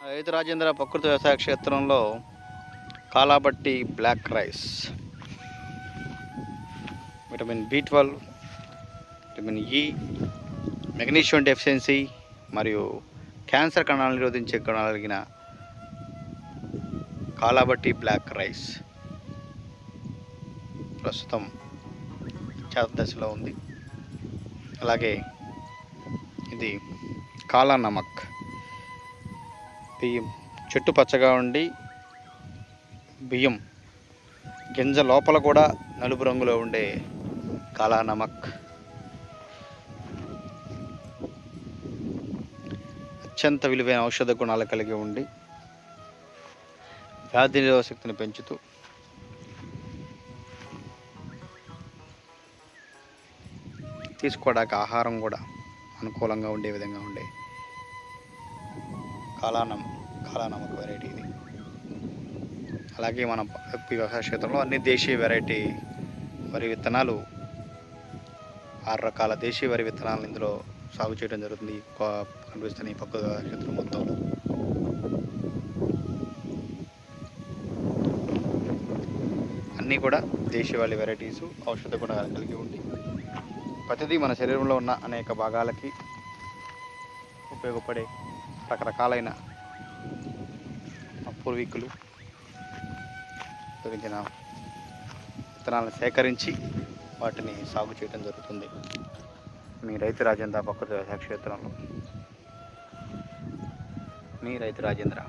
రైతు రాజేంద్ర ప్రకృతి వ్యవసాయ క్షేత్రంలో కాలాబట్టి black rice. Vitamin B twelve vitamin E magnesium deficiency మరియు క్యాన్సర్ కణాలను నిరోధించే కలిగిన కాలాబట్టి బ్లాక్ రైస్ ప్రస్తుతం చేత దశలో ఉంది. అలాగే ఇది కాలా నమక్ బియ్యం చెట్టు పచ్చగా ఉండి బియ్యం గింజ లోపల కూడా నలుపు రంగులో ఉండే కాలా నమక్ అత్యంత విలువైన ఔషధ గుణాలు కలిగి ఉండి వ్యాధి నిరోధక శక్తిని పెంచుతూ తీసుకోవడానికి ఆహారం కూడా అనుకూలంగా ఉండే విధంగా ఉండే కాలానం కాలానమక వెరైటీ ఇది. అలాగే మన వ్యవసాయ క్షేత్రంలో అన్ని దేశీయ వెరైటీ వరి విత్తనాలు ఆరు రకాల దేశీయ వరి విత్తనాలను ఇందులో సాగు చేయడం జరుగుతుంది. కనిపిస్తుంది కనిపిస్తున్న ఈ పక్క క్షేత్రం మొత్తంలో అన్నీ కూడా దేశీయవాళి వెరైటీస్ ఔషధ గుణాలు కలిగి ఉండి ప్రతిదీ మన శరీరంలో ఉన్న అనేక భాగాలకి ఉపయోగపడే రకరకాలైన పూర్వీకులు ఉపయోగించిన విత్తనాలను సేకరించి వాటిని సాగు చేయడం జరుగుతుంది. మీ రైతు రాజేంద్ర ప్రకృతి వ్యవసాయ క్షేత్రంలో. మీ రైతు రాజేంద్ర.